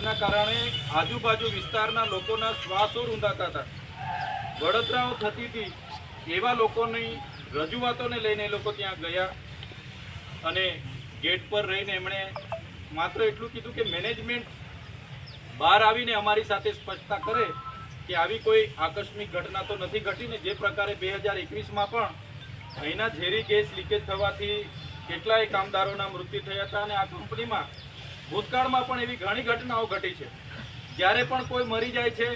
ગેસના કારણે આજુબાજુ વિસ્તારના લોકોના શ્વાસો રૂંધાતા હતા. બળતરાઓ થતી હતી, એવા લોકોની રજૂઆતોને લઈને એ લોકો ત્યાં ગયા અને ગેટ પર રહીને એમણે માત્ર એટલું કીધું કે મેનેજમેન્ટ બહાર આવીને અમારી સાથે સ્પષ્ટતા કરે કે આવી કોઈ આકસ્મિક ઘટના તો નથી ઘટીને જે પ્રકારે બે હજાર એકવીસમાં પણ અહીંના ઝેરી ગેસ લીકેજ થવાથી કેટલાય કામદારોના મૃત્યુ થયા હતા અને આ કંપનીમાં ભૂતકાળમાં પણ એવી ઘણી ઘટનાઓ ઘટી છે. જ્યારે પણ કોઈ મરી જાય છે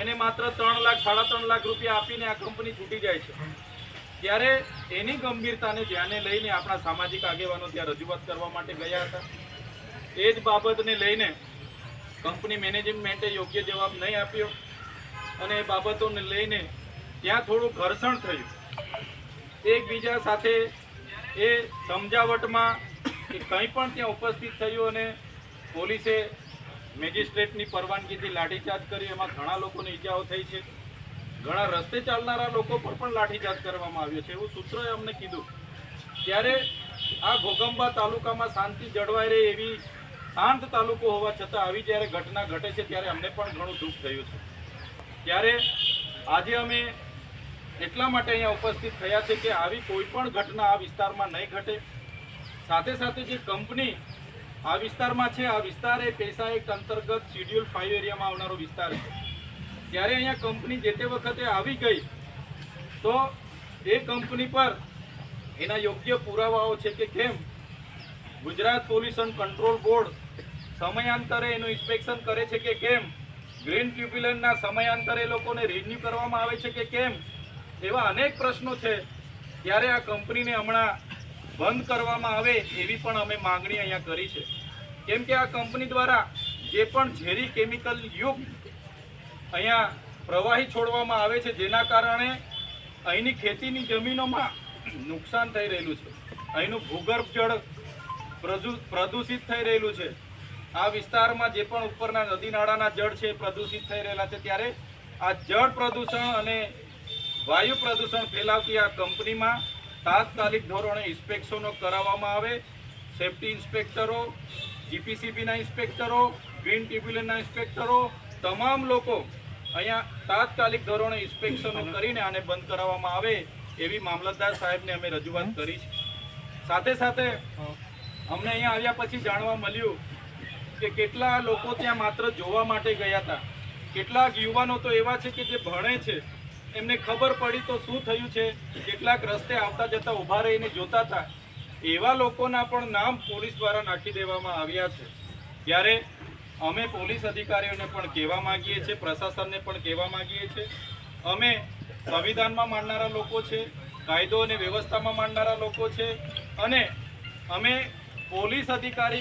એને માત્ર ત્રણ લાખ, સાડા ત્રણ લાખ રૂપિયા આપીને આ કંપની છૂટી જાય છે. ત્યારે એની ગંભીરતાને ધ્યાને લઈને આપણા સામાજિક આગેવાનો ત્યાં રજૂઆત કરવા માટે ગયા હતા. એ જ બાબતને લઈને કંપની મેનેજમેન્ટે યોગ્ય જવાબ નહીં આપ્યો અને એ બાબતોને લઈને ત્યાં થોડું ઘર્ષણ થયું. એકબીજા સાથે એ સમજાવટમાં કે કંઈ પણ ત્યાં ઉપસ્થિત થયું અને પોલીસે મેજિસ્ટ્રેટની પરવાનગીથી લાઠીચાર્જ કર્યો એમાં ઘણા લોકોને ઈજાઓ થઈ છે. ઘણા રસ્તે ચાલનારા લોકો પર પણ લાઠીચાર્જ કરવામાં આવ્યો છે. એવું સૂત્રોએ અમને કીધું. ત્યારે આ ઘોગંબા તાલુકામાં શાંતિ જળવાઈ રહે એવી શાંત તાલુકો હોવા છતાં આવી જ્યારે ઘટના ઘટે છે ત્યારે અમને પણ ઘણું દુઃખ થયું છે. ત્યારે આજે અમે એટલા માટે અહીંયા ઉપસ્થિત થયા છે કે આવી કોઈ પણ ઘટના આ વિસ્તારમાં નહીં ઘટે. સાથે સાથે જે કંપની આ વિસ્તારમાં છે, આ વિસ્તાર એ પૈસા એક અંતર્ગત શિડ્યુલ ફાઇવ એરિયામાં આવનારો વિસ્તાર છે. ત્યારે અહીંયા કંપની જે તે વખતે આવી ગઈ, તો એ કંપની પર એના યોગ્ય પુરાવાઓ છે કે કેમ? ગુજરાત પોલ્યુશન કંટ્રોલ બોર્ડ સમયાંતરે એનું ઇન્સ્પેક્શન કરે છે કે કેમ? ગ્રીન ટ્યુબ્યુલનના સમયાંતરે લોકોને રિન્યુ કરવામાં આવે છે કે કેમ? એવા અનેક પ્રશ્નો છે. ત્યારે આ કંપનીને હમણાં બંધ કરવામાં આવે એવી પણ અમે માંગણી અહીંયા કરી છે. કેમ કે આ કંપની દ્વારા જે પણ ઝેરી કેમિકલ યુક્ત અહીંયા પ્રવાહી છોડવામાં આવે છે, જેના કારણે અહીંની ખેતીની જમીનોમાં નુકસાન થઈ રહેલું છે. અહીંનું ભૂગર્ભ જળ પ્રદૂ- પ્રદૂષિત થઈ રહેલું છે. આ વિસ્તારમાં જે પણ ઉપરના નદી નાળાના જળ છે પ્રદૂષિત થઈ રહેલા છે. ત્યારે આ જળ પ્રદૂષણ અને વાયુ પ્રદૂષણ ફેલાવતી આ કંપનીમાં તાત્કાલિક ધોરણે ઇન્સ્પેક્શનો કરાવવામાં આવે. સેફટી ઇન્સ્પેક્ટરો, જીપીસીબીના ઇન્સ્પેક્ટરો, ગ્રીન ટ્રિબ્યુનલના ઇન્સ્પેક્ટરો, તમામ લોકો અહીંયા તાત્કાલિક ધોરણે ઇન્સ્પેક્શનો કરીને આને બંધ કરાવવામાં આવે એવી મામલતદાર સાહેબને અમે રજૂઆત કરી છે. સાથે સાથે અમને અહીંયા આવ્યા પછી જાણવા મળ્યું કે કેટલા લોકો ત્યાં માત્ર જોવા માટે ગયા હતા. કેટલાક યુવાનો તો એવા છે કે જે ભણે છે. એમને ખબર પડી તો શું થયું છે? કેટલાક રસ્તે આવતા જતા ઊભા રહીને જોતા હતા. એવા લોકોના પણ નામ પોલીસ દ્વારા નાખી દેવામાં આવ્યા છે. ત્યારે અમે પોલીસ અધિકારીઓને પણ કહેવા માંગીએ છીએ, પ્રશાસનને પણ કહેવા માંગીએ છીએ. અમે સંવિધાનમાં માનનારા લોકો છે, કાયદો અને વ્યવસ્થામાં માનનારા લોકો છે અને અમે પોલીસ અધિકારી